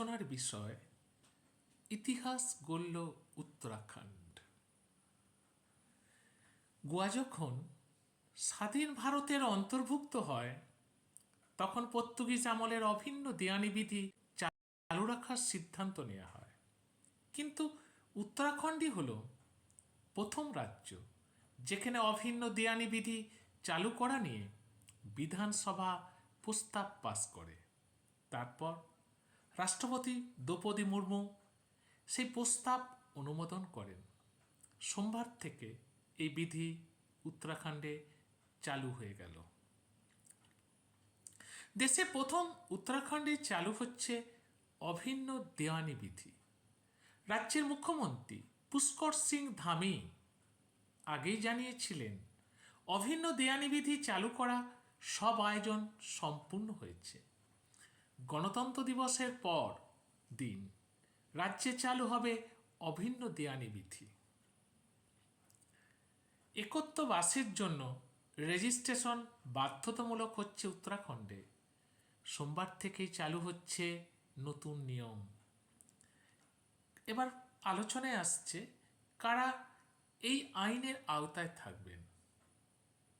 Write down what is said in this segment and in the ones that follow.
আলোচনার বিষয়, ইতিহাস গড়ল উত্তরাখণ্ড। গোয়া যখন স্বাধীন ভারতের অন্তর্ভুক্ত হয়, তখন পর্তুগিজ আমলের অভিন্ন দেয়ানিবিধি চালু রাখার সিদ্ধান্ত নেওয়া হয়। কিন্তু উত্তরাখণ্ডই হল প্রথম রাজ্য যেখানে অভিন্ন দেয়ানিবিধি চালু করা নিয়ে বিধানসভা প্রস্তাব পাস করে। তারপর রাষ্ট্রপতি দ্রৌপদী মুর্মু সেই প্রস্তাব অনুমোদন করেন। সোমবার থেকে এই বিধি উত্তরাখণ্ডে চালু হয়ে গেল। দেশে প্রথম উত্তরাখণ্ডে চালু হচ্ছে অভিন্ন দেওয়ানি বিধি। রাজ্যের মুখ্যমন্ত্রী পুষ্কর সিং ধামি আগেই জানিয়েছিলেন, অভিন্ন দেয়ানি বিধি চালু করা সব আয়োজন সম্পূর্ণ হয়েছে। গণতন্ত্র দিবসের পর দিন রাজ্যে চালু হবে অভিন্ন দেয়ানি বিধি। একত্ববাসের জন্য রেজিস্ট্রেশন বাধ্যতামূলক হচ্ছে উত্তরাখণ্ডে। সোমবার থেকেই চালু হচ্ছে নতুন নিয়ম। এবার আলোচনায় আসছে কারা এই আইনের আওতায় থাকবেন।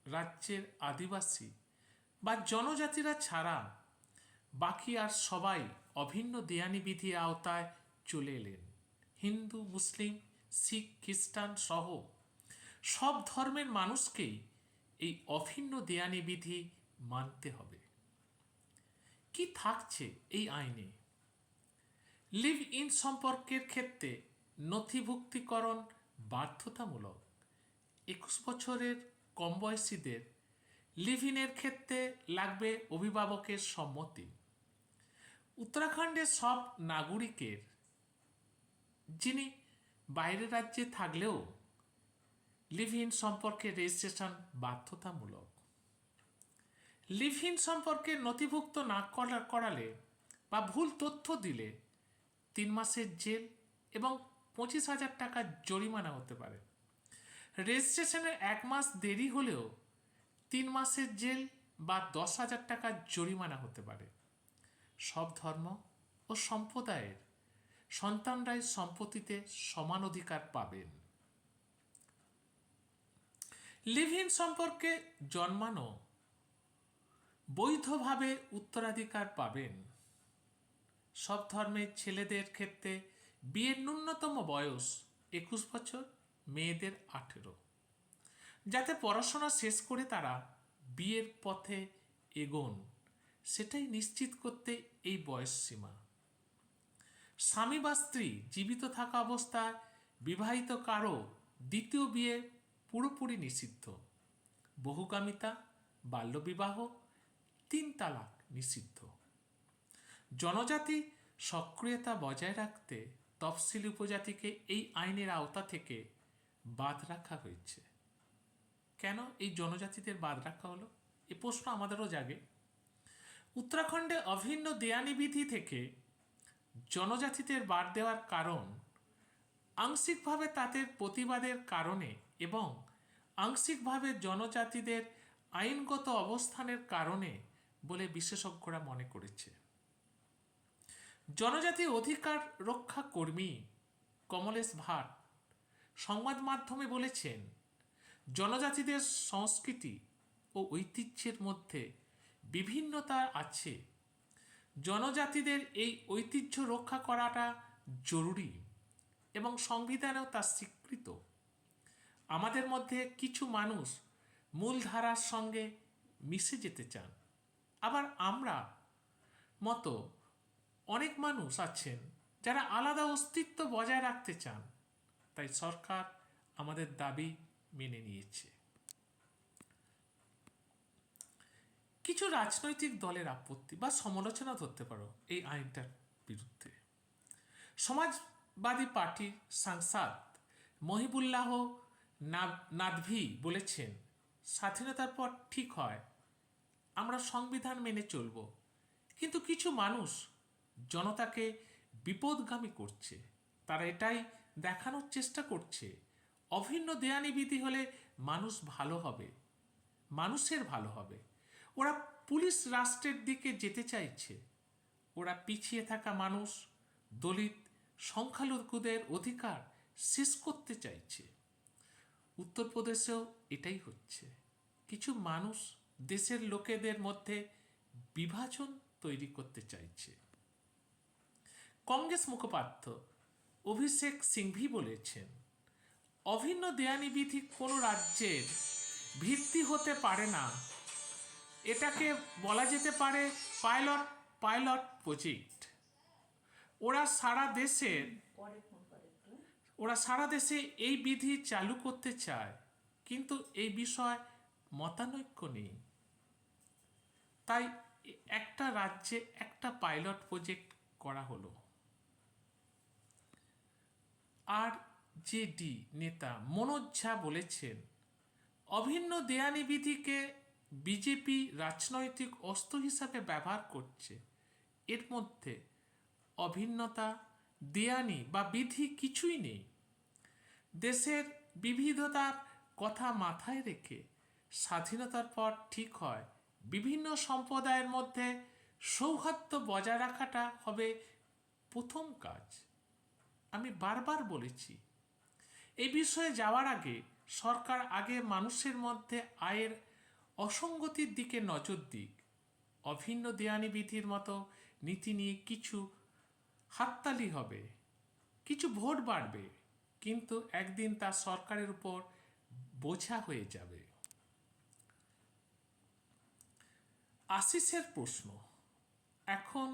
রাজ্যের আদিবাসী বা জনজাতিরা ছাড়া বাকি আর সবাই অভিন্ন দেয়ানি বিধি আওতায় চলে এলেন। হিন্দু, মুসলিম, শিখ, খ্রিস্টান সহ সব ধর্মের মানুষকেই এই অভিন্ন দেয়ানি বিধি মানতে হবে। কি থাকছে এই আইনে? লিভ ইন সম্পর্কের ক্ষেত্রে নথিভুক্তিকরণ বাধ্যতামূলক। একুশ বছরের কম বয়সীদের লিভ ইনের ক্ষেত্রে লাগবে অভিভাবকের সম্মতি। উত্তরাখণ্ডের সব নাগরিকের, যিনি বাইরের রাজ্যে থাকলেও লিভ ইন সম্পর্কে রেজিস্ট্রেশন বাধ্যতামূলক। লিভ ইন সম্পর্কে নথিভুক্ত না করা, করালে বা ভুল তথ্য দিলে তিন মাসের জেল এবং পঁচিশ হাজার টাকা জরিমানা হতে পারে। রেজিস্ট্রেশনের এক মাস দেরি হলেও তিন মাসের জেল বা দশ হাজার টাকা জরিমানা হতে পারে। সব ধর্ম ও সম্প্রদায়ের সন্তানরাই সম্পত্তিতে সমান অধিকার পাবেন। লিভ ইন সম্পর্কে জন্মানো বৈধভাবে উত্তরাধিকার পাবেন। সব ধর্মের ছেলেদের ক্ষেত্রে বিয়ের ন্যূনতম বয়স একুশ বছর, মেয়েদের আঠেরো। যাতে পড়াশোনা শেষ করে তারা বিয়ের পথে এগোন। সেটাই নিশ্চিত করতে এই বয়স সীমা। স্বামী বা স্ত্রী জীবিত থাকা অবস্থায় বিবাহিত কারও দ্বিতীয় বিয়ে পুরোপুরি নিষিদ্ধ। বহুকামিতা, বাল্যবিবাহ, তিন তালাক নিষিদ্ধ। জনজাতি সক্রিয়তা বজায় রাখতে তফসিলি উপজাতিকে এই আইনের আওতা থেকে বাদ রাখা হয়েছে। কেন এই জনজাতিদের বাদ রাখা হলো? এ প্রশ্ন আমাদেরও জাগে। উত্তরাখণ্ডে অভিন্ন দেয়ানি বিধি থেকে জনজাতিদের বাদ দেওয়ার কারণ, আংশিকভাবে তাদের প্রতিবাদের কারণে এবং আংশিকভাবে জনজাতিদের আইনগত অবস্থানের কারণে বলে বিশেষজ্ঞরা মনে করেছে। জনজাতি অধিকার রক্ষা কর্মী কমলেশ ভাট সংবাদ মাধ্যমে বলেছেন, জনজাতিদের সংস্কৃতি ও ঐতিহ্যের মধ্যে বিভিন্নতা আছে। জনজাতিদের এই ঐতিহ্য রক্ষা করাটা জরুরি এবং সংবিধানেও তা স্বীকৃত। আমাদের মধ্যে কিছু মানুষ মূলধারার সঙ্গে মিশে যেতে চান। আবার আমরা মতো অনেক মানুষ আছেন যারা আলাদা অস্তিত্ব বজায় রাখতে চান। তাই সরকার আমাদের দাবি মেনে নিয়েছে। কিছু রাজনৈতিক দলের আপত্তি বা সমালোচনা ধরতে পারো এই আইনটার বিরুদ্ধে। সমাজবাদী পার্টির সাংসদ মহিবুল্লাহ নাদভি বলেছেন, স্বাধীনতার পর ঠিক হয়, আমরা সংবিধান মেনে চলব। কিন্তু কিছু মানুষ জনতাকে বিপদগামী করছে, তারা এটাই দেখানোর চেষ্টা করছে। অভিন্ন দেয়ানি বিধি হলে মানুষ ভালো হবে, মানুষের ভালো হবে। ওরা পুলিশ রাষ্ট্রের দিকে যেতে চাইছে। ওরা পিছিয়ে থাকা মানুষ, দলিত, সংখ্যালঘুদের অধিকার শেষ করতে চাইছে। উত্তরপ্রদেশেও এটাই হচ্ছে। কিছু মানুষ দেশের লোকেদের মধ্যে বিভাজন তৈরি করতে চাইছে। কংগ্রেস মুখপাত্র অভিষেক সিংভি বলেছেন, অভিন্ন দেয়ানিবিধি কোনো রাজ্যের ভিত্তি হতে পারে না। এটাকে বলা যেতে পারে পাইলট পাইলট প্রজেক্ট। ওরা সারা দেশে ওরা সারা দেশে এই বিধি চালু করতে চায় কিন্তু এই বিষয় মতানৈক্য নেই। তাই একটা রাজ্যে একটা পাইলট প্রজেক্ট করা হলো। আর জেডি নেতা মনোজ ঝা বলেছেন অভিন্ন দেয়ানি বিধিকে বিজেপি রাজনৈতিক অস্ত্র হিসাবে ব্যবহার করছে। এর মধ্যে অভিন্নতা, দেয়ানি বা বিধি কিছুই নেই। দেশের বিবিধতার কথা মাথায় রেখে স্বাধীনতার পর ঠিক হয়, বিভিন্ন সম্প্রদায়ের মধ্যে সৌহার্দ্য বজায় রাখাটা হবে প্রথম কাজ। আমি বারবার বলেছি, এই বিষয়ে যাওয়ার আগে সরকার আগে মানুষের মধ্যে আয়ের অসঙ্গতির দিকে নজর দিক। অভিন্ন দেয়ানি বিধির মতো নীতি নিয়ে কিছু হাততালি হবে, কিছু ভোট বাড়বে, কিন্তু একদিন তা সরকারের উপর বোঝা হয়ে যাবে। আশিসের প্রশ্ন, এখন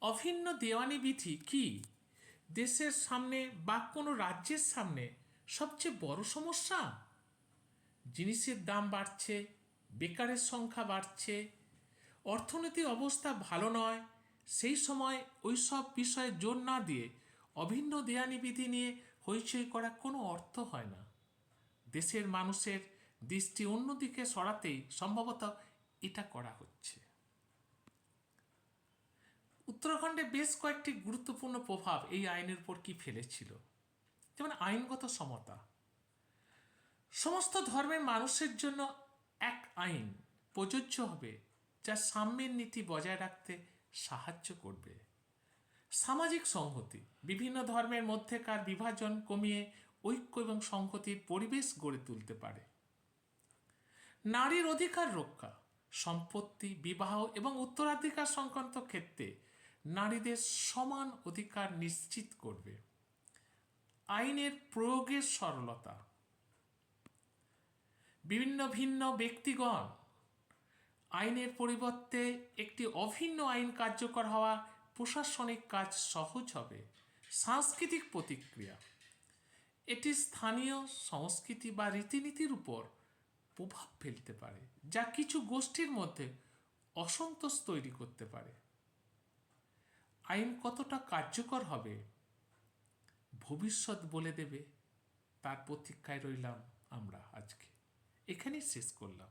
অভিন্ন দেওয়ানি বিধি কি? দেশের সামনে বা কোনো রাজ্যের সামনে সবচেয়ে বড় সমস্যা? জিনিসের দাম বাড়ছে বেকারের সংখ্যা বাড়ছে অর্থনৈতিক অবস্থা ভালো নয়, সেই সময় ওই সব বিষয়ে জোর না দিয়ে অভিন্ন দেয়ানি বিধি নিয়ে হইচই করা কোনো অর্থ হয় না। দেশের মানুষের দৃষ্টি অন্যদিকে সরাতেই সম্ভবত এটা করা হচ্ছে। উত্তরাখণ্ডে বেশ কয়েকটি গুরুত্বপূর্ণ প্রভাব এই আইনের উপর কি ফেলেছিল? যেমন আইনগত সমতা। সমস্ত ধর্মের মানুষের জন্য এক আইন প্রযোজ্য হবে যা সাম্যের নীতি বজায় রাখতে সাহায্য করবে। সামাজিক সংহতি, বিভিন্ন ধর্মের মধ্যেকার বিভাজন কমিয়ে ঐক্য এবং সংহতির পরিবেশ গড়ে তুলতে পারে। নারীর অধিকার রক্ষা, সম্পত্তি, বিবাহ এবং উত্তরাধিকার সংক্রান্ত ক্ষেত্রে নারীদের সমান অধিকার নিশ্চিত করবে। আইনের প্রয়োগের সরলতা বিভিন্ন ভিন্ন ব্যক্তিগণ আইনের পরিবর্তে একটি অভিন্ন আইন কার্যকর হওয়া প্রশাসনিক কাজ সহজ হবে। সাংস্কৃতিক প্রতিক্রিয়া। এটি স্থানীয় সংস্কৃতি বা রীতিনীতির উপর প্রভাব ফেলতে পারে, যা কিছু গোষ্ঠীর মধ্যে অসন্তোষ তৈরি করতে পারে। আইন কতটা কার্যকর হবে, ভবিষ্যৎ বলে দেবে, তার প্রতীক্ষায় রইলাম আমরা আজকে। এখানেই শেষ করলাম।